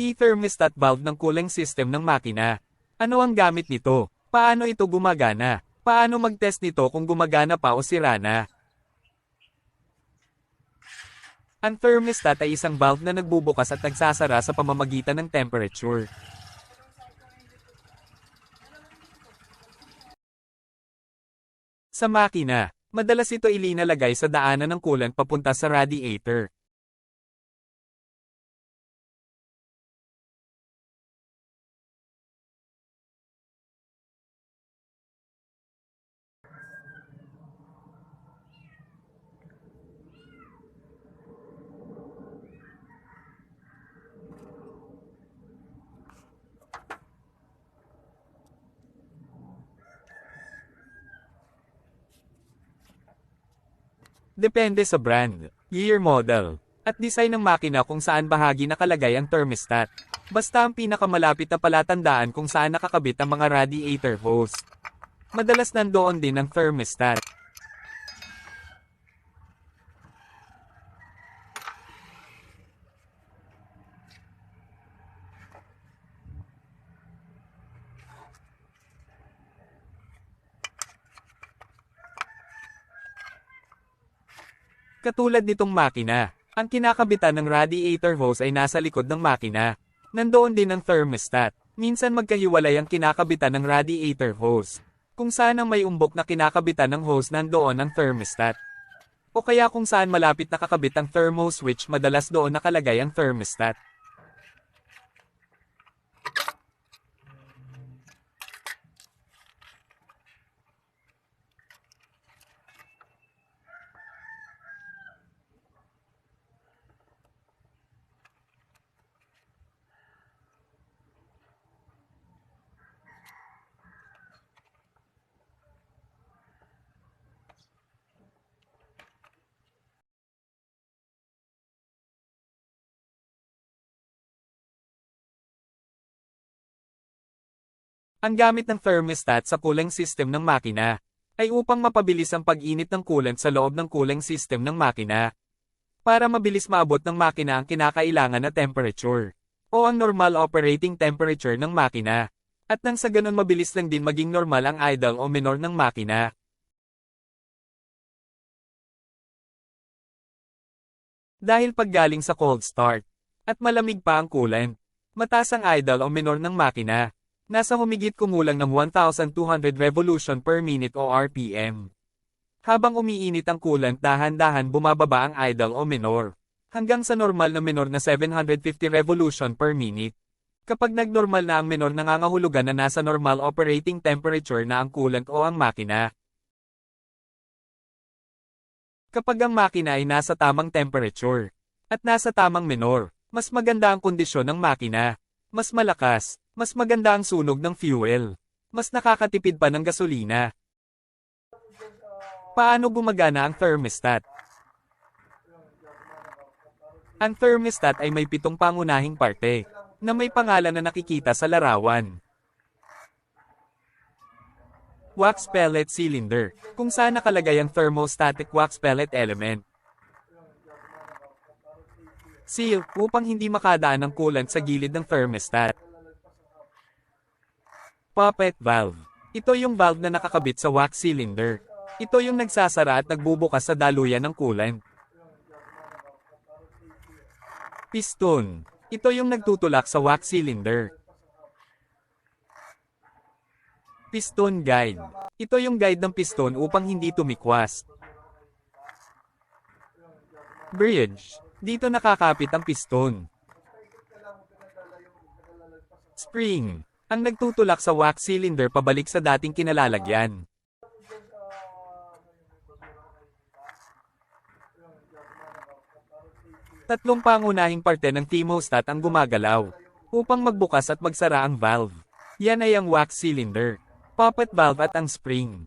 Key thermostat valve ng cooling system ng makina. Ano ang gamit nito? Paano ito gumagana? Paano mag-test nito kung gumagana pa o sira na? Ang thermostat ay isang valve na nagbubukas at nagsasara sa pamamagitan ng temperature. Sa makina, madalas ito ilinalagay sa daanan ng coolant papunta sa radiator. Depende sa brand, year model, at design ng makina kung saan bahagi nakalagay ang thermostat. Basta ang pinakamalapit na palatandaan kung saan nakakabit ang mga radiator hose. Madalas nandoon din ang thermostat. Katulad nitong makina, ang kinakabitan ng radiator hose ay nasa likod ng makina. Nandoon din ang thermostat. Minsan magkahiwalay ang kinakabitan ng radiator hose. Kung saan ang may umbok na kinakabitan ng hose nandoon ang thermostat. O kaya kung saan malapit nakakabit ang thermo switch madalas doon nakalagay ang thermostat. Ang gamit ng thermostat sa cooling system ng makina ay upang mapabilis ang pag-init ng coolant sa loob ng cooling system ng makina. Para mabilis maabot ng makina ang kinakailangan na temperature o ang normal operating temperature ng makina. At nang sa ganun mabilis lang din maging normal ang idle o minor ng makina. Dahil paggaling sa cold start, at malamig pa ang coolant, mataas ang idle o minor ng makina. Nasa humigit kumulang ng 1,200 revolution per minute o RPM. Habang umiinit ang coolant dahan-dahan bumababa ang idle o minor. Hanggang sa normal na minor na 750 revolution per minute. Kapag nagnormal na ang minor nangangahulugan na nasa normal operating temperature na ang coolant o ang makina. Kapag ang makina ay nasa tamang temperature at nasa tamang minor, mas maganda ang kondisyon ng makina. Mas malakas, mas maganda ang sunog ng fuel. Mas nakakatipid pa ng gasolina. Paano gumagana ang thermostat? Ang thermostat ay may pitong pangunahing parte, na may pangalan na nakikita sa larawan. Wax pellet cylinder, kung saan nakalagay ang thermostatic wax pellet element. Seal, upang hindi makadaan ang coolant sa gilid ng thermostat. Poppet valve. Ito yung valve na nakakabit sa wax cylinder. Ito yung nagsasara at nagbubukas sa daluyan ng coolant. Piston. Ito yung nagtutulak sa wax cylinder. Piston guide. Ito yung guide ng piston upang hindi tumikwas. Bridge. Dito nakakapit ang piston. Spring. Ang nagtutulak sa wax cylinder pabalik sa dating kinalalagyan. Tatlong pangunahing parte ng thermostat ang gumagalaw upang magbukas at magsara ang valve. Yan ay ang wax cylinder, poppet valve at ang spring.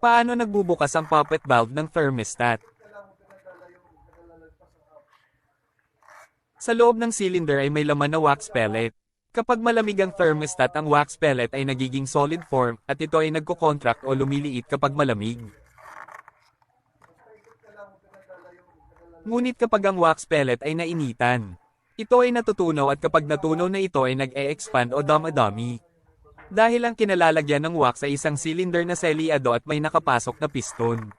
Paano nagbubukas ang poppet valve ng thermostat? Sa loob ng cylinder ay may laman na wax pellet. Kapag malamig ang thermostat ang wax pellet ay nagiging solid form at ito ay nagko-contract o lumiliit kapag malamig. Ngunit kapag ang wax pellet ay nainitan, ito ay natutunaw at kapag natunaw na ito ay nag-e-expand o dummy. Dahil ang kinalalagyan ng wax ay isang cylinder na selyado at may nakapasok na piston.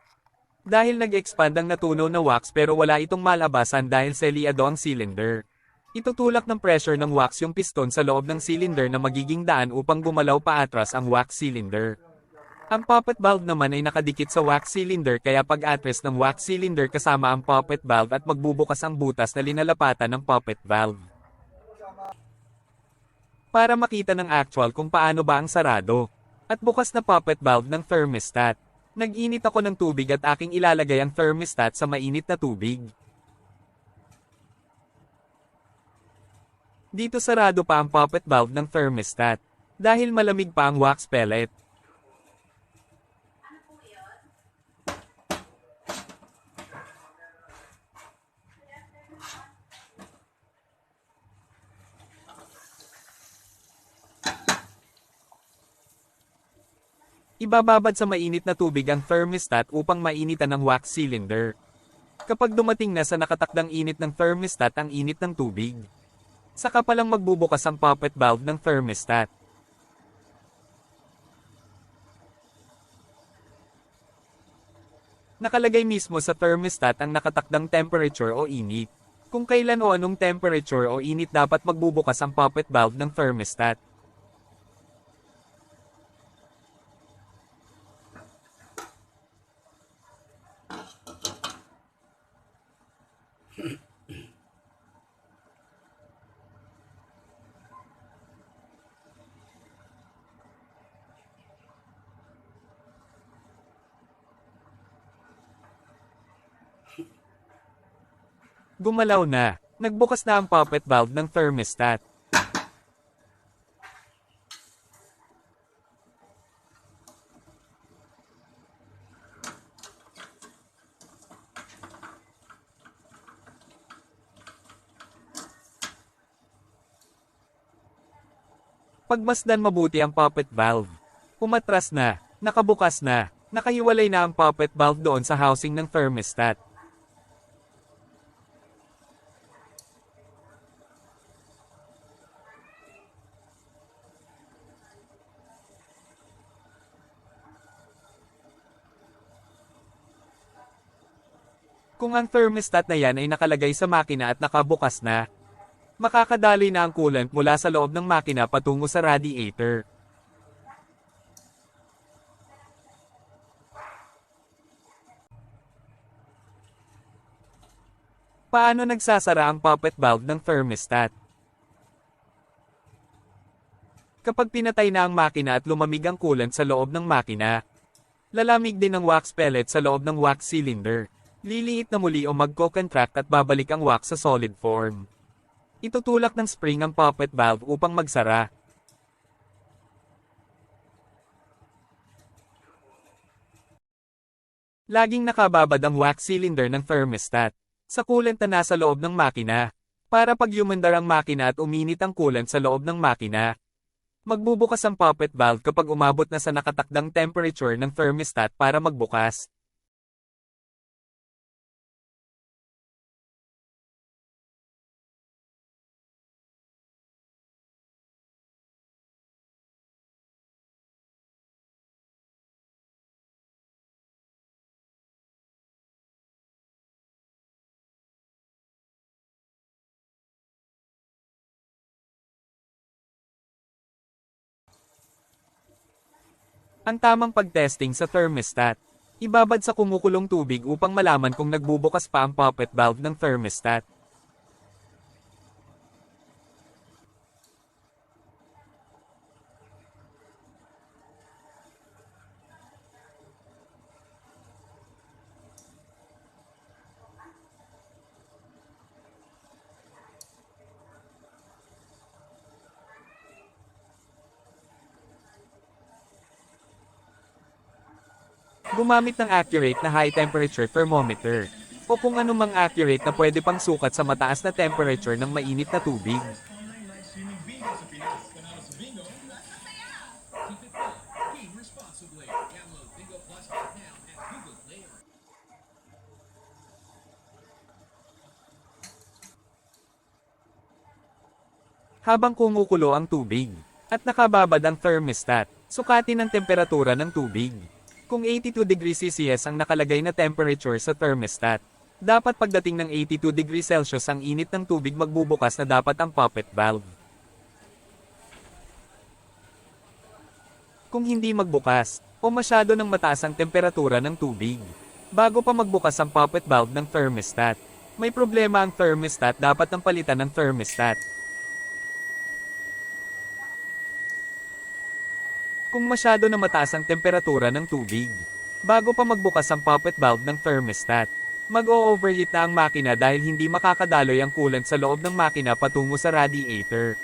Dahil nag-expand ang natunaw na wax pero wala itong malabasan dahil selyado ang cylinder. Itutulak ng pressure ng wax yung piston sa loob ng cylinder na magiging daan upang gumalaw paatras ang wax cylinder. Ang poppet valve naman ay nakadikit sa wax cylinder kaya pag-atras ng wax cylinder kasama ang poppet valve at magbubukas ang butas na linalapatan ng poppet valve. Para makita ng actual kung paano ba ang sarado. At bukas na poppet valve ng thermostat. Nag-init ako ng tubig at aking ilalagay ang thermostat sa mainit na tubig. Dito sarado pa ang poppet valve ng thermostat. Dahil malamig pa ang wax pellet. Ibababad sa mainit na tubig ang thermostat upang mainitan ang wax cylinder. Kapag dumating na sa nakatakdang init ng thermostat ang init ng tubig, saka palang magbubukas ang poppet valve ng thermostat. Nakalagay mismo sa thermostat ang nakatakdang temperature o init. Kung kailan o anong temperature o init dapat magbubukas ang poppet valve ng thermostat. Gumalaw na. Nagbukas na ang poppet valve ng thermostat. Pagmasdan mabuti ang poppet valve. Umatras na, nakabukas na, nakahiwalay na ang poppet valve doon sa housing ng thermostat. Kung ang thermostat na yan ay nakalagay sa makina at nakabukas na, makakadali na ang coolant mula sa loob ng makina patungo sa radiator. Paano nagsasara ang poppet valve ng thermostat? Kapag pinatay na ang makina at lumamig ang coolant sa loob ng makina, lalamig din ang wax pellet sa loob ng wax cylinder. Liliit na muli o magko-contract at babalik ang wax sa solid form. Itutulak ng spring ang poppet valve upang magsara. Laging nakababad ang wax cylinder ng thermostat sa coolant na nasa loob ng makina. Para pag yumandar ang makina at uminit ang coolant sa loob ng makina, magbubukas ang poppet valve kapag umabot na sa nakatakdang temperature ng thermostat para magbukas. Ang tamang pagtesting sa thermostat. Ibabad sa kumukulong tubig upang malaman kung nagbubukas pa ang poppet valve ng thermostat. Gumamit ng accurate na high temperature thermometer o kung anumang accurate na pwede pang sukat sa mataas na temperature ng mainit na tubig. Habang kumukulo ang tubig at nakababad ang thermostat, sukatin ang temperatura ng tubig. Kung 82 degrees Celsius ang nakalagay na temperature sa thermostat, dapat pagdating ng 82 degrees Celsius ang init ng tubig magbubukas na dapat ang poppet valve. Kung hindi magbukas, o masyado ng mataas ang temperatura ng tubig, bago pa magbukas ang poppet valve ng thermostat, may problema ang thermostat dapat ang palitan ng thermostat. Kung masyado na mataas ang temperatura ng tubig, bago pa magbukas ang poppet valve ng thermostat, mag-o-overheat na ang makina dahil hindi makakadaloy ang coolant sa loob ng makina patungo sa radiator.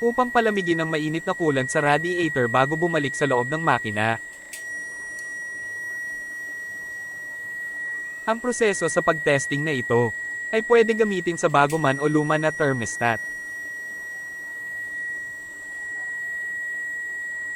Upang palamigin ang mainit na coolant sa radiator bago bumalik sa loob ng makina. Ang proseso sa pagtesting na ito ay pwede gamitin sa bago man o luma na thermostat.